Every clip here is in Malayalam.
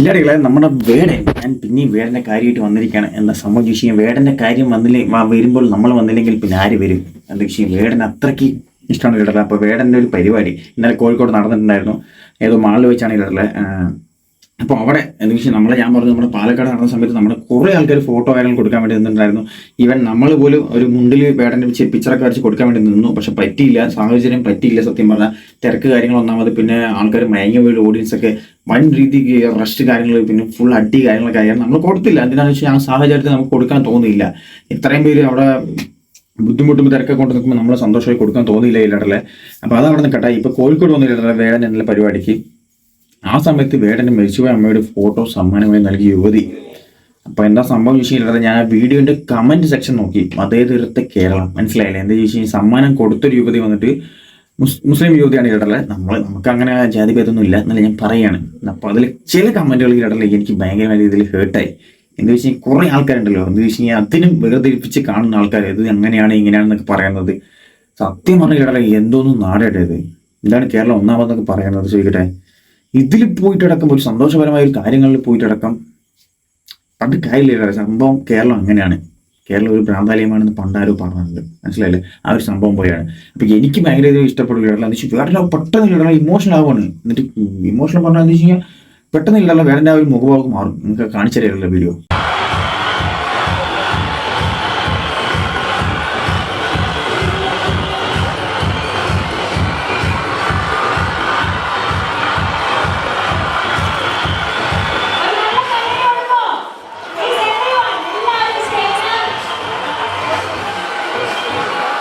ഇല്ലാടികളെ നമ്മുടെ വേടൻ ഞാൻ പിന്നെയും വേടന്റെ കാര്യമായിട്ട് വന്നിരിക്കുകയാണ്. എന്താ സംഭവം ചോദിച്ചു വേടന്റെ കാര്യം വന്നില്ലേ വരുമ്പോൾ നമ്മൾ വന്നില്ലെങ്കിൽ പിന്നെ ആര് വരും? എന്താ വിഷയം? വേടൻ അത്രയ്ക്ക് ഇഷ്ടമാണ് ഇടല അപ്പോൾ വേടന്റെ ഒരു പരിപാടി ഇന്നലെ കോഴിക്കോട് നടന്നിട്ടുണ്ടായിരുന്നു. ഏതോ മാളിൽ വെച്ചാണ് ഇടല അപ്പോൾ അവിടെ എന്താ വെച്ചാൽ നമ്മളെ ഞാൻ പറഞ്ഞു നമ്മുടെ പാലക്കാട് നടന്ന സമയത്ത് നമ്മുടെ കുറേ ആൾക്കാർ ഫോട്ടോ കാര്യങ്ങൾ കൊടുക്കാൻ വേണ്ടി നിന്നിട്ടുണ്ടായിരുന്നു. ഈവൻ നമ്മൾ പോലും ഒരു മുണ്ടിൽ വേടന്റെ പിക്ചറൊക്കെ വരച്ച് കൊടുക്കാൻ വേണ്ടി നിന്നു. പക്ഷെ പറ്റിയില്ല. സാഹചര്യം പറ്റിയില്ല സത്യം പറഞ്ഞാൽ. തിരക്ക് കാര്യങ്ങൾ ഒന്നാമത് പിന്നെ ആൾക്കാർ മയങ്ങി വീട് ഓഡിയൻസ് ഒക്കെ വൻ രീതിക്ക് റെസ്റ്റ് കാര്യങ്ങൾ പിന്നെ ഫുൾ അടി കാര്യങ്ങളൊക്കെ ആയിരുന്നു നമ്മൾ കൊടുത്തില്ല. എന്തിനാണെന്ന് വെച്ചാൽ ആ സാഹചര്യത്തിൽ നമുക്ക് കൊടുക്കാൻ തോന്നിയില്ല. ഇത്രയും പേര് അവിടെ ബുദ്ധിമുട്ടും തിരക്കൊക്കെ കൊണ്ട് നിൽക്കുമ്പോൾ നമ്മൾ സന്തോഷമായി കൊടുക്കാൻ തോന്നിയില്ല ഇല്ലടല്ലേ അപ്പോൾ അതവിടെ നിൽക്കട്ടെ. ഇപ്പോൾ കോഴിക്കോട് വന്നില്ല വേടൻ എന്നുള്ള പരിപാടിക്ക് ആ സമയത്ത് വേടന്റെ മരിച്ചുപോയ അമ്മയുടെ ഫോട്ടോ സമ്മാനമായി നൽകിയ യുവതി. അപ്പോൾ എന്താ സംഭവം ചോദിച്ചാൽ ഞാൻ ആ വീഡിയോന്റെ കമന്റ് സെക്ഷൻ നോക്കി. അതേ മതേതരത്തെ കേരളം. മനസ്സിലായില്ലേ? എന്താ ചോദിച്ചു കഴിഞ്ഞാൽ സമ്മാനം കൊടുത്തൊരു യുവതി വന്നിട്ട് മുസ്ലിം യുവതിയാണ് ഇടല്ലേ നമ്മൾ നമുക്ക് അങ്ങനെ ജാതി ഭേദമൊന്നും ഇല്ല എന്നല്ല ഞാൻ പറയാണ്. അപ്പോൾ അതിൽ ചില കമന്റുകൾ ഇടല എനിക്ക് ഭയങ്കരമായ രീതിയിൽ ഹേർട്ടായി എന്താ വെച്ച് കഴിഞ്ഞാൽ കുറേ ആൾക്കാരുണ്ടല്ലോ. എന്താ വെച്ച് കഴിഞ്ഞാൽ അതിനും വേർതിരിപ്പിച്ച് കാണുന്ന ആൾക്കാർ ഇത് അങ്ങനെയാണ് ഇങ്ങനെയാണെന്നൊക്കെ പറയുന്നത്. സത്യം പറഞ്ഞ ഇടല്ലേ എന്തോന്നും നാടേണ്ടത് ഇത് ഇതാണ് കേരളം ഒന്നാമതെന്നൊക്കെ പറയുന്നത്? ചോദിക്കട്ടെ. ഇതിൽ പോയിട്ടടക്കം ഒരു സന്തോഷപരമായ ഒരു കാര്യങ്ങളിൽ പോയിട്ടടക്കം അത് കാര്യമില്ല സംഭവം കേരളം അങ്ങനെയാണ്. കേരളം ഒരു ഭ്രാന്താലയമാണെന്ന് പണ്ടാരോ പറഞ്ഞിട്ടുണ്ട്. മനസ്സിലായില്ലേ? ആ ഒരു സംഭവം പോലെയാണ്. അപ്പൊ എനിക്ക് ഭയങ്കര ഇത് ഇഷ്ടപ്പെടുക എന്ന് വെച്ചാൽ വേറെ പെട്ടെന്ന് ഇടല ഇമോഷണൽ ആവുകയാണ് എന്നിട്ട് ഇമോഷണൽ പറഞ്ഞാൽ എന്ന് വെച്ച് കഴിഞ്ഞാൽ പെട്ടെന്ന് ഇല്ലല്ല വേറെ ആ ഒരു മുഖഭാവം മാറും. നിങ്ങൾക്ക് കാണിച്ചു വീഡിയോ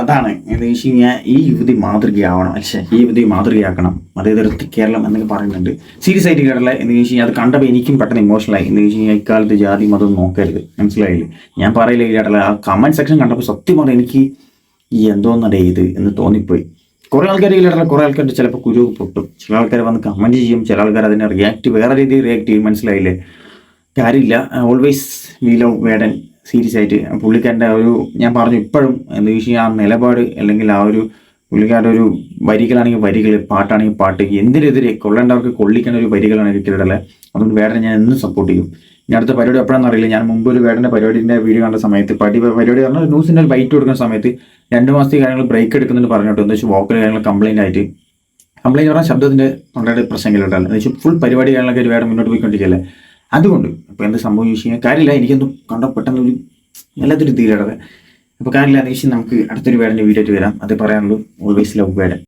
അതാണ് വെച്ച് കഴിഞ്ഞാൽ ഈ യുവതി മാതൃകയാവണം. പക്ഷേ ഈ യുവതി മാതൃകയാക്കണം. അതേതരത്തിൽ കേരളം എന്നൊക്കെ പറയുന്നുണ്ട്. സീരിയസ് ആയിട്ട് കേരള എന്ന് വെച്ച് കഴിഞ്ഞാൽ അത് കണ്ടപ്പോൾ എനിക്കും പെട്ടെന്ന് ഇമോഷണലായി എന്ന് വെച്ച് കഴിഞ്ഞാൽ ഇക്കാലത്ത് ജാതി മതം നോക്കരുത്. മനസ്സിലായില്ലേ? ഞാൻ പറയില്ല കേട്ടല്ല ആ കമന്റ് സെക്ഷൻ കണ്ടപ്പോൾ സത്യം പറഞ്ഞാൽ എനിക്ക് ഈ എന്തോന്നടേ ഇത് എന്ന് തോന്നിപ്പോയി. കുറേ ആൾക്കാർ കേട്ടല്ല കുറേ ആൾക്കാർ ചിലപ്പോൾ കുരു പൊട്ടും. ചില ആൾക്കാർ വന്ന് കമന്റ് ചെയ്യും. ചില ആൾക്കാർ അതിനെ റിയാക്ട് വേറെ രീതിയിൽ റിയാക്ട് ചെയ്യും. മനസ്സിലായില്ലേ? കാര്യമില്ല. Always we love Vedan serious ആയിട്ട് പുള്ളിക്കാരന്റെ ഒരു ഞാൻ പറഞ്ഞു ഇപ്പോഴും എന്താ വെച്ചാൽ ആ നിലപാട് അല്ലെങ്കിൽ ആ ഒരു പുള്ളിക്കാരുടെ ഒരു വരികളാണെങ്കിൽ വരികൾ പാട്ടാണെങ്കിൽ പാട്ട് എന്തിനെതിരെ കൊള്ളേണ്ടവർക്ക് കൊള്ളിക്കേണ്ട ഒരു വരികളാണ് എനിക്കിടലെ അതുകൊണ്ട് വേറെ ഞാൻ എന്നും സപ്പോർട്ട് ചെയ്യും. ഇനി അടുത്ത പരിപാടി എപ്പോഴാണെന്ന് അറിയില്ല. ഞാൻ മുമ്പ് ഒരു വേടന്റെ പരിപാടിന്റെ വീഡിയോ കണ്ട സമയത്ത് പടി പരിപാടി പറഞ്ഞാൽ ന്യൂസിന്റെ ഒരു ബൈറ്റ് കൊടുക്കുന്ന സമയത്ത് രണ്ട് മാസത്തെ കാര്യങ്ങൾ ബ്രേക്ക് എടുക്കുന്നുണ്ട് പറഞ്ഞിട്ട് എന്താ വെച്ചാൽ വോക്കൽ കാര്യങ്ങൾ കംപ്ലൈന്റ് ആയിട്ട്. കംപ്ലയിന്റ് പറഞ്ഞാൽ ശബ്ദത്തിന്റെ ഉണ്ടായിട്ട് പ്രശ്നങ്ങളുണ്ടല്ലോ എന്ന് വെച്ചാൽ ഫുൾ പരിപാടി കാര്യങ്ങളൊക്കെ ഒരു വേടം മുന്നോട്ട് പോയിക്കൊണ്ടിരിക്കുകയല്ലേ? അതുകൊണ്ട് ഇപ്പോൾ എന്ത് സംഭവം ചോദിച്ചു കഴിഞ്ഞാൽ കാര്യമില്ല എനിക്കൊന്നും കണ്ട? പെട്ടെന്ന് ഒരു വല്ലാത്തൊരു അപ്പോൾ കാര്യമില്ല എന്ന് വെച്ചാൽ നമുക്ക് അടുത്തൊരു വേടന്റെ വീഡിയോ ആയിട്ട് വരാം. അത് പറയാനുള്ളൂ ഓൾവേസ് ലവ് വേടൻ.